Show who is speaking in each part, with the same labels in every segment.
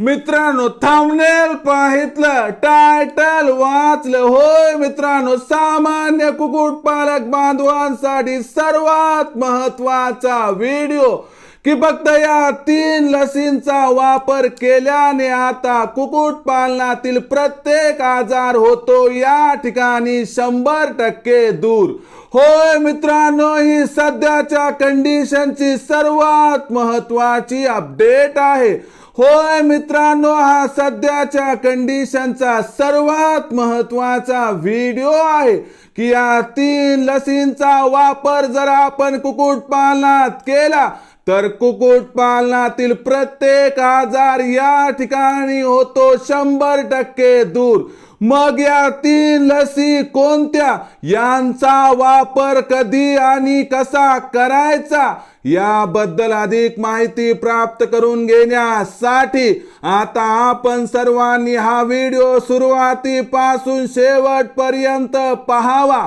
Speaker 1: मित्रांनो थांबनेल पाहितलं टायटल वाचलं. होय मित्रांनो सामान्य कुक्कुटपालक बांधवांसाठी सर्वात महत्त्वाचा व्हिडिओ की फक्त या तीन लसींचा वापर केल्याने आता कुक्कुटपालनातील प्रत्येक आजार होतो या ठिकाणी शंभर टक्के दूर. होय मित्रांनो ही सध्याच्या कंडिशनची सर्वात महत्वाची अपडेट आहे. होय मित्रांनो हा सध्याच्या कंडिशनचा सर्वात महत्त्वाचा व्हिडिओ आहे की या तीन लसींचा वापर जर आपण कुक्कुटपालनात केला तर कुक्कुटपालनातील प्रत्येक आजार या ठिकाणी होतो शंभर टक्के दूर. मग या तीन लसी कोणत्या? यांचा वापर कधी आणि कसा करायचा? याबद्दल अधिक माहिती प्राप्त करून घेण्यासाठी आता आपण सर्वांनी हा व्हिडिओ सुरुवातीपासून शेवटपर्यंत पाहावा.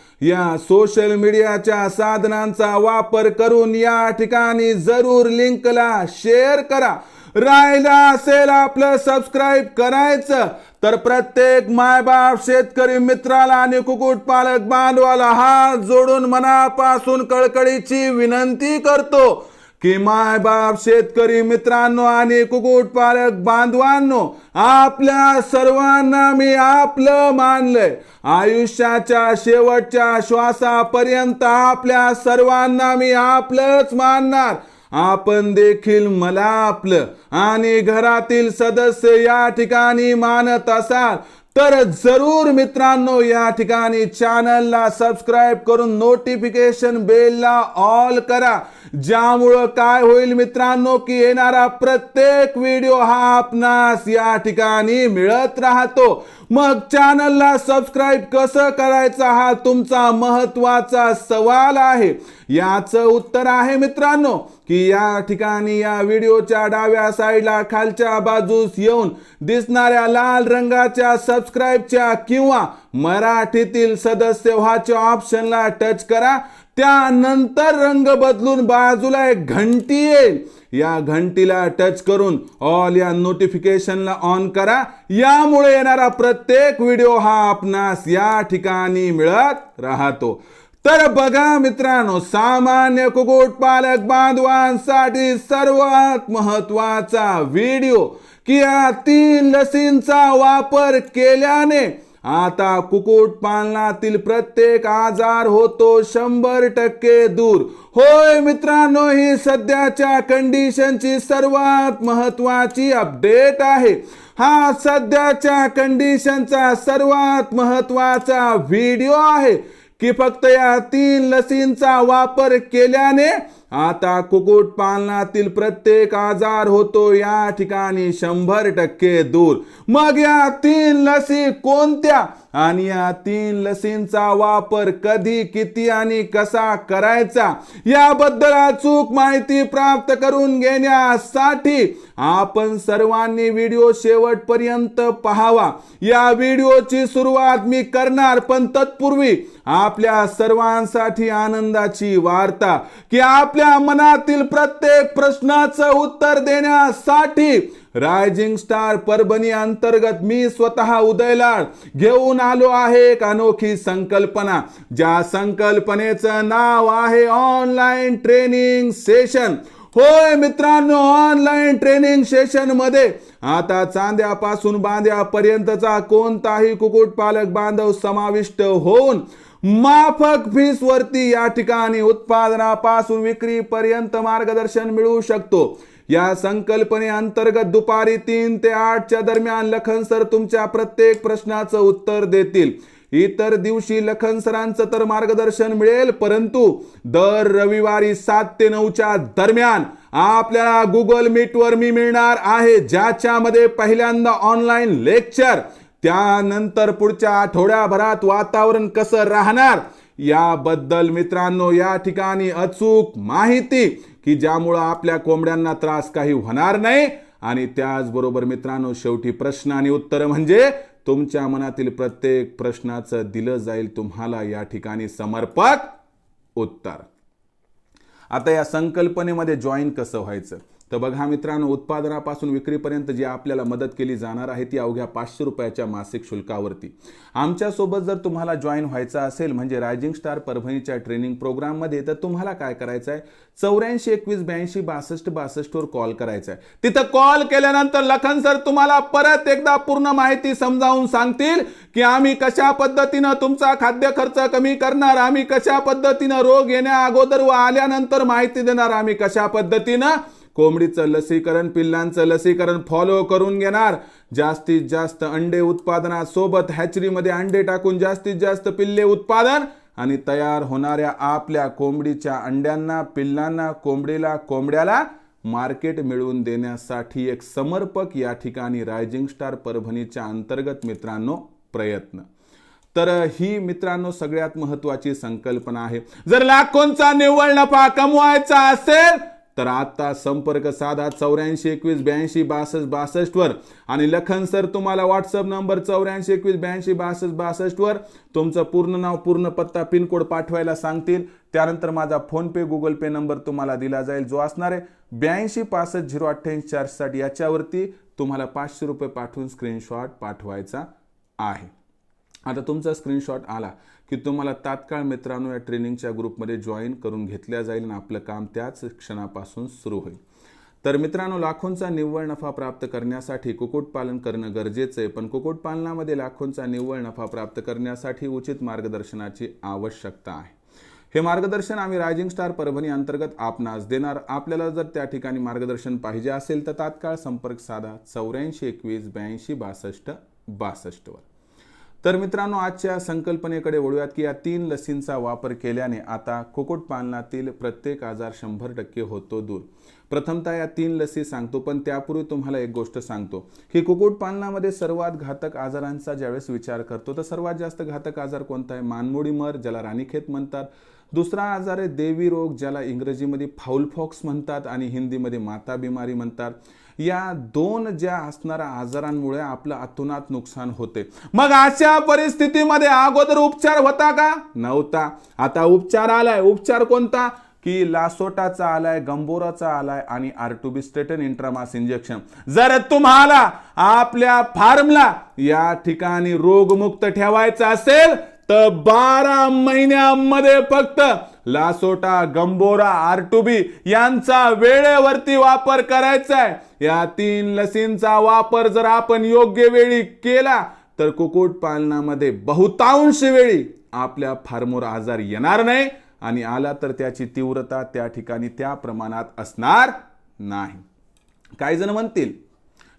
Speaker 1: या सोशल मीडियाच्या साधनांचा वापर करून या ठिकाणी जरूर लिंकला शेअर करा. राहिला असेल आपलं सबस्क्राईब करायचं तर प्रत्येक मायबाप शेतकरी मित्राला आणि कुक्कुटपालक बांधवाला हात जोडून मनापासून कळकळीची विनंती करतो. की मायबाप शेतकरी मित्रांनो आणि कुक्कुटपालक बांधवांनो आपल्या सर्वांना मी आपलं मानलंय. आयुष्याच्या शेवटच्या श्वासापर्यंत आपल्या सर्वांना मी आपलंच मानणार. आपण देखील मला आपलं आणि घरातील सदस्य या ठिकाणी मानत असाल तर जरूर मित्रांनो या ठिकाणी चॅनलला सबस्क्राईब करून नोटिफिकेशन बेलला ऑल करा. ज्यामुळं काय होईल मित्रांनो की येणारा प्रत्येक व्हिडिओ हा आपणास या ठिकाणी मिळत राहतो. मग चॅनलला सबस्क्राईब कसं करायचं हा तुमचा महत्त्वाचा सवाल आहे. याचं उत्तर आहे मित्रांनो की या ठिकाणी या व्हिडिओच्या डाव्या साईडला खालच्या बाजूस येऊन दिसणाऱ्या लाल रंगाच्या सबस्क्राईबच्या किंवा मराठीतील सदस्य व्हाच्या ऑप्शनला टच करा. त्यानंतर रंग बदलून बाजूला एक घंटी येईल. या घंटीला टच करून ऑल या नोटिफिकेशनला ऑन करा. यामुळे येणारा प्रत्येक व्हिडिओ हा आपणास या ठिकाणी मिळत राहतो. तर बघा मित्रांनो सामान्य कुक्कुटपालक बांधवांसाठी सर्वात महत्त्वाचा व्हिडिओ की या तीन लसींचा वापर केल्याने आता कुक्कुटपालनातील प्रत्येक आजार होतो शंभर टक्के दूर. होय मित्रांनो ही सध्याच्या कंडिशनची सर्वात महत्वाची अपडेट आहे. हा सध्याच्या कंडिशनचा सर्वात महत्त्वाचा व्हिडिओ आहे की फक्त या तीन लसींचा वापर केल्याने आता कुक्कुट पालनातील प्रत्येक आजार होतो या ठिकाणी शंभर टक्के दूर. मग या तीन लसी कोणत्या? आणि या तीन लसींचा वापर कधी किती आणि कसा करायचा? याबद्दल अचूक माहिती प्राप्त करून घेण्यासाठी आपण सर्वांनी व्हिडिओ शेवटपर्यंत पाहावा. या व्हिडिओची सुरुवात मी करणार पण तत्पूर्वी आपल्या सर्वांसाठी आनंदाची वार्ता. की आपल्या मनातील प्रत्येक प्रश्नाचं उत्तर देण्यासाठी रायझिंग स्टार परभणी अंतर्गत मी स्वतः उदयलाड घेऊन आलो आहे एक अनोखी संकल्पना. ज्या संकल्पनेचं नाव आहे ऑनलाईन ट्रेनिंग सेशन होय मित्रांनो ऑनलाईन ट्रेनिंग सेशनमध्ये आता चांद्यापासून बांद्यापर्यंतचा कोणताही कुक्कुटपालक बांधव समाविष्ट होऊन माफक फीस वरती या ठिकाणी उत्पादनापासून विक्रीपर्यंत मार्गदर्शन मिळू शकतो. या संकल्पने अंतर्गत दुपारी तीन ते आठच्या दरम्यान लखन सर तुमच्या प्रत्येक प्रश्नाचं उत्तर देतील. इतर दिवशी लखन सरांचं तर मार्गदर्शन मिळेल परंतु दर रविवारी सात ते नऊच्या दरम्यान आपल्याला गुगल मीटवर मी मिळणार आहे ज्याच्यामध्ये पहिल्यांदा ऑनलाईन लेक्चर त्यानंतर पुढच्या आठवड्याभरात वातावरण कसं राहणार? याबद्दल मित्रांनो या ठिकाणी अचूक माहिती की ज्यामुळं आपल्या कोंबड्यांना त्रास काही होणार नाही. आणि त्याचबरोबर मित्रांनो शेवटी प्रश्न आणि उत्तर म्हणजे तुमच्या मनातील प्रत्येक प्रश्नाचं दिलं जाईल तुम्हाला या ठिकाणी समर्पक उत्तर. आता या संकल्पनेमध्ये जॉईन कसं व्हायचं? तर बघा मित्रांनो उत्पादनापासून विक्रीपर्यंत जी आपल्याला मदत केली जाणार आहे ती अवघ्या पाचशे रुपयाच्या मासिक शुल्कावरती. आमच्यासोबत जर तुम्हाला जॉईन व्हायचं असेल म्हणजे रायझिंग स्टार परभणीच्या ट्रेनिंग प्रोग्राममध्ये तर तुम्हाला काय करायचं आहे चौऱ्याऐंशी एकवीस ब्याऐंशी बासष्ट बासष्टवर कॉल करायचा आहे तिथं कॉल केल्यानंतर लखन सर तुम्हाला परत एकदा पूर्ण माहिती समजावून सांगतील की आम्ही कशा पद्धतीनं तुमचा खाद्य खर्च कमी करणार आम्ही कशा पद्धतीनं रोग येण्या अगोदर व आल्यानंतर माहिती देणार आम्ही कशा पद्धतीनं कोंबडीचं लसीकरण पिल्लांचं लसीकरण फॉलो करून घेणार. जास्तीत जास्त अंडे उत्पादनासोबत हॅचरीमध्ये अंडे टाकून जास्तीत जास्त पिल्ले उत्पादन आणि तयार होणाऱ्या आपल्या कोंबडीच्या अंड्यांना पिल्लांना कोंबडीला कोंबड्याला मार्केट मिळवून देण्यासाठी एक समर्पक या ठिकाणी रायझिंग स्टार परभणीच्या अंतर्गत मित्रांनो प्रयत्न. तर ही मित्रांनो सगळ्यात महत्वाची संकल्पना आहे. जर लाखोंचा निव्वळ नफा कमवायचा असेल तर आता संपर्क साधा चौऱ्याऐंशी एकवीस ब्याऐंशी बासष्ट बासष्टवर आणि लखन सर तुम्हाला व्हॉट्सअप नंबर चौऱ्याऐंशी एकवीस ब्याऐंशी बासष्ट बासष्टवर तुमचं पूर्ण नाव पूर्ण पत्ता पिनकोड पाठवायला सांगतील. त्यानंतर माझा फोनपे गुगल पे नंबर तुम्हाला दिला जाईल. जो असणार आहे ब्याऐंशी पासष्ट झिरो अठ्ठ्याऐंशी चारशे याच्यावरती तुम्हाला पाचशे रुपये पाठवून स्क्रीनशॉट पाठवायचा आहे. आता तुमचा स्क्रीनशॉट आला की तुम्हाला तात्काळ मित्रांनो या ट्रेनिंगच्या ग्रुपमध्ये जॉईन करून घेतल्या जाईल आणि आपलं काम त्याच क्षणापासून सुरू होईल. तर मित्रांनो लाखोंचा निव्वळ नफा प्राप्त करण्यासाठी कुक्कुटपालन करणं गरजेचं आहे पण कुक्कुटपालनामध्ये लाखोंचा निव्वळ नफा प्राप्त करण्यासाठी उचित मार्गदर्शनाची आवश्यकता आहे. हे मार्गदर्शन आम्ही रायझिंग स्टार परभणी अंतर्गत आपणास देणार. आपल्याला जर त्या ठिकाणी मार्गदर्शन पाहिजे असेल तर तात्काळ संपर्क साधा चौऱ्याऐंशी एकवीस ब्याऐंशी बासष्ट बासष्टवर. तर मित्रांनो आजच्या संकल्पनेकडे वळूयात की या तीन लसींचा वापर केल्याने आता कुक्कुटपालनातील प्रत्येक आजार शंभर टक्के होतो दूर. प्रथमतः या तीन लसी सांगतो पण त्यापूर्वी तुम्हाला एक गोष्ट सांगतो की कुक्कुटपालनामध्ये सर्वात घातक आजारांचा ज्यावेळेस विचार करतो तर सर्वात जास्त घातक आजार कोणता आहे? मानमोडी मर ज्याला राणीखेत म्हणतात. दुसरा आजार आहे देवी रोग ज्याला इंग्रजीमध्ये फाऊल फॉक्स म्हणतात आणि हिंदीमध्ये माता बिमारी म्हणतात. या दोन ज्या असणाऱ्या आजारांमुळे आपलं अतोनात नुकसान होते. मग अशा परिस्थितीमध्ये अगोदर उपचार होता का? नव्हता. आता उपचार आलाय. उपचार कोणता? की लासोटाचा आलाय गंबोराचा आलाय आणि आर्टुबिस्टेटन इंट्रामास इंजेक्शन. जर तुम्हाला आपल्या फार्मला या ठिकाणी रोगमुक्त ठेवायचं असेल तर बारा महिन्यामध्ये फक्त लासोटा गंबोरा आरटुबी यांचा वेळेवरती वापर करायचा आहे या तीन लसींचा वापर जर आपण योग्य वेळी केला तर कुक्कुटपालनामध्ये बहुतांश वेळी आपल्या फार्मोर आजार येणार नाही आणि आला तर त्याची तीव्रता त्या ठिकाणी त्या प्रमाणात असणार नाही. काही जण म्हणतील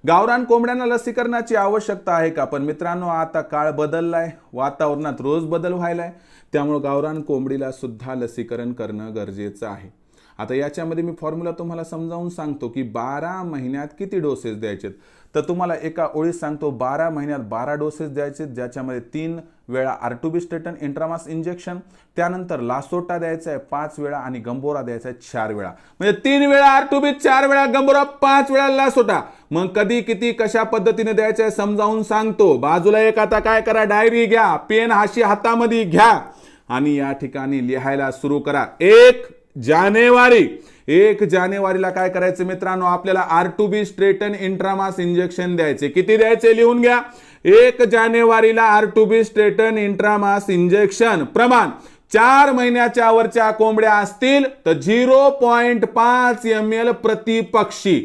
Speaker 1: गावरान कोंबड्यांना लसीकरणाची आवश्यकता आहे का? पण मित्रांनो आता काळ बदललाय. वातावरणात रोज बदल व्हायला आहे त्यामुळे गावरान कोंबडीला सुद्धा लसीकरण करणं गरजेचं आहे. आता याच्यामध्ये मी फॉर्म्युला तुम्हाला समजावून सांगतो की बारा महिन्यात किती डोसेस द्यायचे तर तुम्हाला एका ओळीत सांगतो बारा महिन्यात बारा डोसेस द्यायचे ज्याच्यामध्ये तीन वेळा आर्टुबिस्टेटन इंट्रामास इंजेक्शन त्यानंतर लासोटा द्यायचा आहे पाच वेळा आणि गंबोरा द्यायचा आहे चार वेळा. म्हणजे तीन वेळा आर्टुबी चार वेळा गंबोरा पाच वेळा लासोटा. मग कधी किती कशा पद्धतीने द्यायचं आहे समजावून सांगतो. बाजूला एक आता काय करा डायरी घ्या पेन हाशी हातामध्ये घ्या. आणि या ठिकाणी लिहायला सुरू करा. एक जानेवारी. एक जानेवारीला काय करायचं मित्रांनो? आपल्याला R two B straighten intramuscular injection द्यायचे किती द्यायचे लिहून घ्या. एक जानेवारीला R two B straighten intramuscular injection. प्रमाण चार महिन्याच्या वरच्या कोंबड्या असतील तर झिरो पॉईंट पाच एम एल प्रति पक्षी.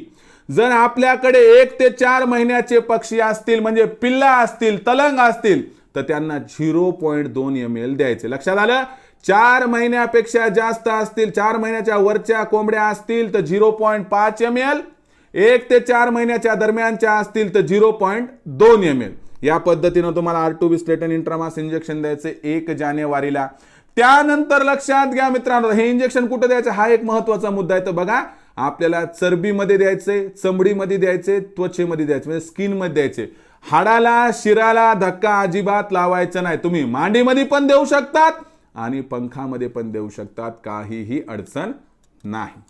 Speaker 1: जर आपल्याकडे एक ते चार महिन्याचे पक्षी असतील म्हणजे पिल्ला असतील तलंग असतील तर त्यांना झिरो पॉईंट दोन एम एल द्यायचे. लक्षात आलं? चार महिन्यापेक्षा जास्त असतील चार महिन्याच्या वरच्या कोंबड्या असतील तर झिरो पॉईंट पाच एम एल. एक ते चार महिन्याच्या दरम्यानच्या असतील तर झिरो पॉईंट दोन एम एल. या पद्धतीनं तुम्हाला R two B intramuscular injection द्यायचे एक जानेवारीला. त्यानंतर लक्षात घ्या मित्रांनो हे इंजेक्शन कुठं द्यायचं? हा एक महत्त्वाचा मुद्दा आहे. तर बघा आपल्याला चरबीमध्ये द्यायचे चमडीमध्ये द्यायचे त्वचेमध्ये द्यायचे म्हणजे स्किनमध्ये द्यायचे. हाडाला शिराला धक्का अजिबात लावायचा नाही. तुम्ही मांडीमध्ये पण देऊ शकतात आणि पंखामध्ये पण देऊ शकतात. काहीही अडचण नाही.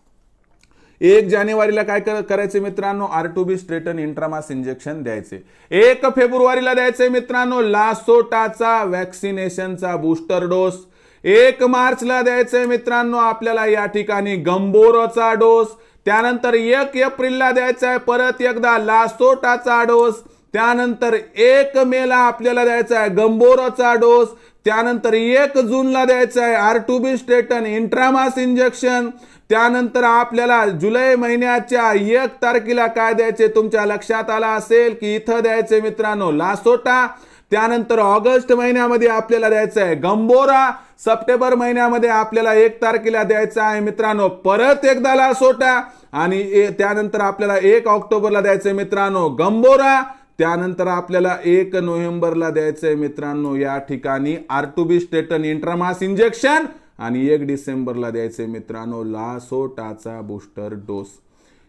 Speaker 1: एक जानेवारीला काय करायचे मित्रांनो? R two B straighten intramuscular injection द्यायचे. एक फेब्रुवारीला द्यायचे मित्रांनो लासोटाचा वॅक्सिनेशनचा बूस्टर डोस एक मार्चला द्यायचे मित्रांनो आपल्याला या ठिकाणी गंबोरोचा डोस त्यानंतर एक एप्रिलला द्यायचा आहे परत एकदा लासोटाचा डोस त्यानंतर एक मेला आपल्याला द्यायचा आहे गंबोराचा डोस त्यानंतर एक जूनला द्यायचा आहे R two B strain intramuscular injection त्यानंतर आपल्याला जुलै महिन्याच्या एक तारखेला काय द्यायचे तुमच्या लक्षात आला असेल की इथं द्यायचे मित्रांनो लासोटा त्यानंतर ऑगस्ट महिन्यामध्ये आपल्याला द्यायचं आहे गंबोरा सप्टेंबर महिन्यामध्ये आपल्याला एक तारखेला द्यायचा आहे मित्रांनो परत एकदा लासोटा आणि ए- त्यानंतर आपल्याला एक ऑक्टोबरला द्यायचं आहे मित्रांनो गंबोरा त्यानंतर आपल्याला एक नोव्हेंबरला द्यायचंय मित्रांनो या ठिकाणी R two B Staten intramuscular injection आणि एक डिसेंबरला द्यायचंय मित्रांनो लासोटाचा बूस्टर डोस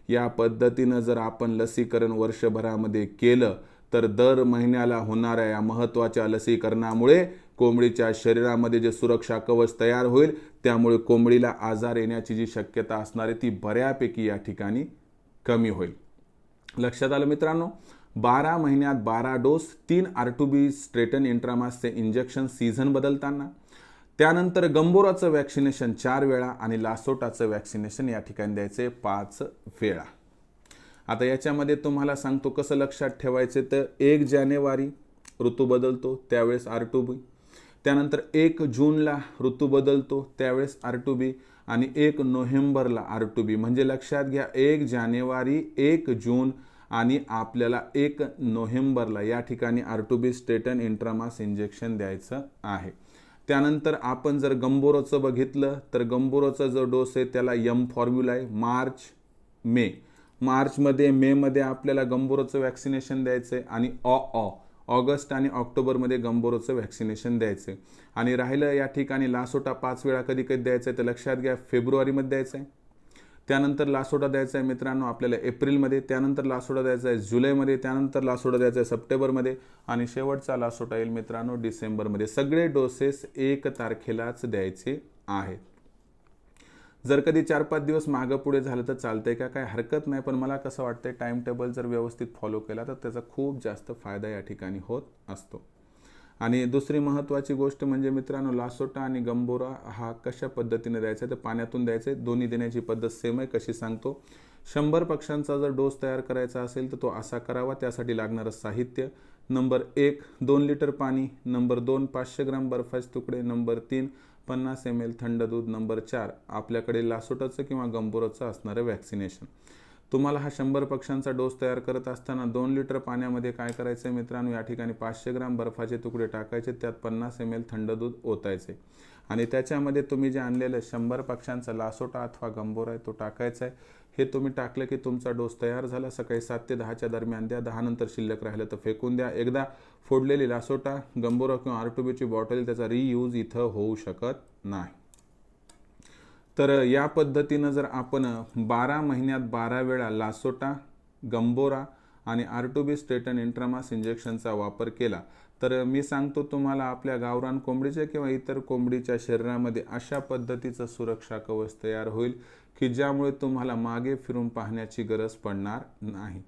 Speaker 1: या पद्धतीनं जर आपण लसीकरण वर्षभरामध्ये केलं तर दर महिन्याला होणाऱ्या या महत्त्वाच्या लसीकरणामुळे कोंबडीच्या शरीरामध्ये जे सुरक्षा कवच तयार होईल त्यामुळे कोंबडीला आजार येण्याची जी शक्यता असणार आहे ती बऱ्यापैकी या ठिकाणी कमी होईल. लक्षात आलं मित्रांनो? बारा महिन्यात बारा डोस तीन आर टू बी स्ट्रेटन इंट्रामासचे इंजेक्शन सीझन बदलताना. त्यानंतर गंभोराचं वॅक्सिनेशन चार वेळा आणि लासोटाचं वॅक्सिनेशन या ठिकाणी द्यायचे पाच वेळा. आता याच्यामध्ये तुम्हाला सांगतो कसं लक्षात ठेवायचे तर एक जानेवारी ऋतू बदलतो त्यावेळेस आर टू बी. त्यानंतर एक जूनला ऋतू बदलतो त्यावेळेस आर टू बी. आणि एक नोव्हेंबरला आर टू बी. म्हणजे लक्षात घ्या एक जानेवारी एक जून आणि आपल्याला एक नोव्हेंबरला या ठिकाणी R two B Staten intramuscular injection द्यायचं आहे. त्यानंतर आपण जर गंबोरोचं बघितलं तर गंबोरोचा जो डोस आहे त्याला यम फॉर्म्युला आहे मार्च मे. मार्चमध्ये मेमध्ये आपल्याला गंबोरोचं वॅक्सिनेशन द्यायचं आहे आणि ऑ ऑ ऑगस्ट आणि ऑक्टोबरमध्ये गंबोरोचं वॅक्सिनेशन द्यायचं आहे. आणि राहिलं या ठिकाणी लासोटा पाच वेळा कधी कधी द्यायचं आहे तर लक्षात घ्या फेब्रुवारीमध्ये द्यायचं आहे. त्यानंतर लासोटा द्यायचा आहे मित्रांनो आपल्याला एप्रिलमध्ये त्यानंतर लासोटा द्यायचा आहे जुलैमध्ये त्यानंतर लासोटा द्यायचा आहे सप्टेंबरमध्ये आणि शेवटचा लासोटा येईल मित्रांनो डिसेंबरमध्ये. सगळे डोसेस एक तारखेलाच द्यायचे आहेत. जर कधी चार पाच दिवस मागं पुढे झालं तर चालतंय का? काय हरकत नाही पण मला कसं वाटतंय टाईम टेबल जर व्यवस्थित फॉलो केला तर त्याचा खूप जास्त फायदा या ठिकाणी होत असतो. आणि दुसरी महत्त्वाची गोष्ट म्हणजे मित्रांनो लासोटा आणि गंबोरा हा कशा पद्धतीने द्यायचा? आहे तर पाण्यातून आहे दोन्ही देण्याची पद्धत सेम आहे कशी सांगतो? शंभर पक्ष्यांचा जर डोस तयार करायचा असेल तर तो असा करावा. त्यासाठी लागणारं साहित्य नंबर एक दोन लिटर पाणी नंबर दोन पाचशे ग्राम बर्फाचे तुकडे नंबर तीन पन्नास एम एल थंड दूध नंबर चार आपल्याकडे लासोटाचं किंवा गंबोराचं असणारं वॅक्सिनेशन तुम्हाला हा शंभर पक्ष्यांचा डोस तयार करत असताना दोन लिटर पाण्यामध्ये काय करायचं आहे मित्रांनो? या ठिकाणी पाचशे ग्राम बर्फाचे तुकडे टाकायचे त्यात पन्नास एम एल थंड दूध ओतायचे. आणि त्याच्यामध्ये तुम्ही जे आणलेलं शंभर पक्ष्यांचा लासोटा अथवा गंबोरा आहे तो टाकायचा आहे हे तुम्ही टाकलं की तुमचा डोस तयार झाला. सकाळी सात ते दहाच्या दरम्यान द्या. दहा नंतर शिल्लक राहिलं तर फेकून द्या. एकदा फोडलेली लासोटा गंबोरा किंवा आर टू बीची बॉटल त्याचा रियूज इथं होऊ शकत नाही. तर या पद्धतीनं जर आपण बारा महिन्यात बारा वेळा लासोटा गंबोरा आणि आर टू बी स्टेटन इंट्रामास इंजेक्शनचा वापर केला तर मी सांगतो तुम्हाला आपल्या गावरान कोंबडीच्या किंवा इतर कोंबडीच्या शरीरामध्ये अशा पद्धतीचं सुरक्षा कवच तयार होईल की ज्यामुळे तुम्हाला मागे फिरून पाहण्याची गरज पडणार नाही.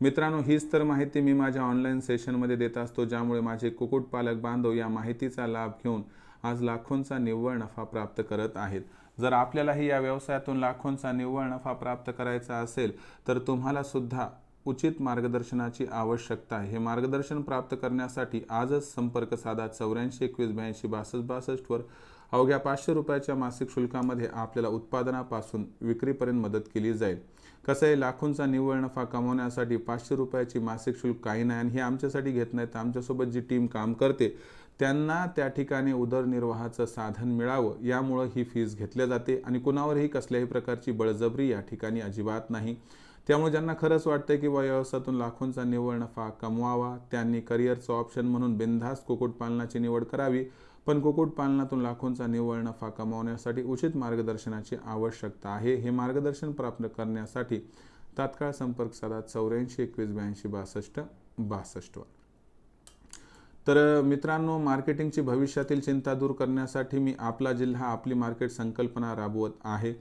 Speaker 1: मित्रांनो हीच तर माहिती मी माझ्या ऑनलाईन सेशनमध्ये देत असतो ज्यामुळे माझे कुक्कुटपालक बांधव या माहितीचा लाभ घेऊन आज लाखोंचा निव्वळ नफा प्राप्त करत आहेत. जर आपल्यालाही या व्यवसायातून लाखोंचा निव्वळ नफा प्राप्त करायचा असेल तर तुम्हाला सुद्धा उचित मार्गदर्शनाची आवश्यकता आहे. हे मार्गदर्शन प्राप्त करण्यासाठी आजच संपर्क साधा चौऱ्याऐंशी एकवीस ब्याऐंशी बासष्ट बासष्टवर अवघ्या पाचशे रुपयाच्या मासिक शुल्कामध्ये आपल्याला उत्पादनापासून विक्रीपर्यंत मदत केली जाईल. कसं आहे लाखोंचा निव्वळ नफा कमवण्यासाठी पाचशे रुपयाची मासिक शुल्क काही नाही आणि हे आमच्यासाठी घेत नाहीत. तर आमच्यासोबत जी टीम काम करते त्यांना त्या ठिकाणी उदरनिर्वाहाचं साधन मिळावं यामुळं ही फीज घेतल्या जाते आणि कुणावरही कसल्याही प्रकारची बळजबरी या ठिकाणी अजिबात नाही. त्यामुळे ज्यांना खरंच वाटतं की बा व्यवसायातून लाखोंचा निव्वळ नफा कमवावा त्यांनी करिअरचं ऑप्शन म्हणून बिनधास्त कुक्कुटपालनाची निवड करावी पण कुक्कुटपालनातून लाखोंचा निव्वळ नफा कमावण्यासाठी उचित मार्गदर्शनाची आवश्यकता आहे. हे मार्गदर्शन प्राप्त करण्यासाठी तात्काळ संपर्क साधा चौऱ्याऐंशी एकवीस ब्याऐंशी बासष्ट बासष्टवर. तर मित्रांनो मार्केटिंगची भविष्यातील चिंता दूर करण्यासाठी मी आपला जिल्हा आपली मार्केट संकल्पना राबवत आहे.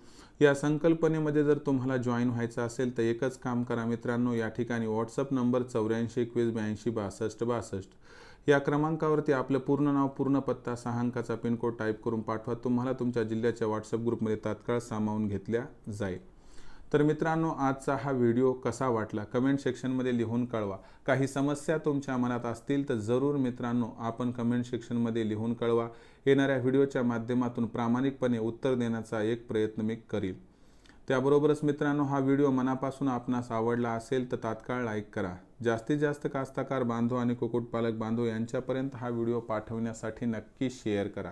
Speaker 1: या संकल्पनेमध्ये जर तुम्हाला जॉईन व्हायचं असेल तर एकच काम करा मित्रांनो या ठिकाणी व्हॉट्सअप नंबर चौऱ्याऐंशी एकवीस ब्याऐंशी बासष्ट बासष्ट. या क्रमांकावरती आपलं पूर्ण नाव पूर्ण पत्ता सहा अंकाचा पिनकोड टाईप करून पाठवा. तुम्हाला तुमच्या जिल्ह्याच्या व्हॉट्सअप ग्रुपमध्ये तात्काळ सामावून घेतल्या जाईल. तर मित्रांनो आजचा हा व्हिडिओ कसा वाटला? कमेंट सेक्शनमध्ये लिहून कळवा. काही समस्या तुमच्या मनात असतील तर जरूर मित्रांनो आपण कमेंट सेक्शनमध्ये लिहून कळवा. येणाऱ्या व्हिडिओच्या माध्यमातून प्रामाणिकपणे उत्तर देण्याचा एक प्रयत्न मी करील. त्याबरोबरच मित्रांनो हा व्हिडिओ मनापासून आपणास आवडला असेल तर तात्काळ लाईक करा. जास्तीत जास्त कास्ताकार बांधव आणि कुक्कुटपालक बांधव यांच्यापर्यंत हा व्हिडिओ पाठवण्यासाठी नक्की शेअर करा.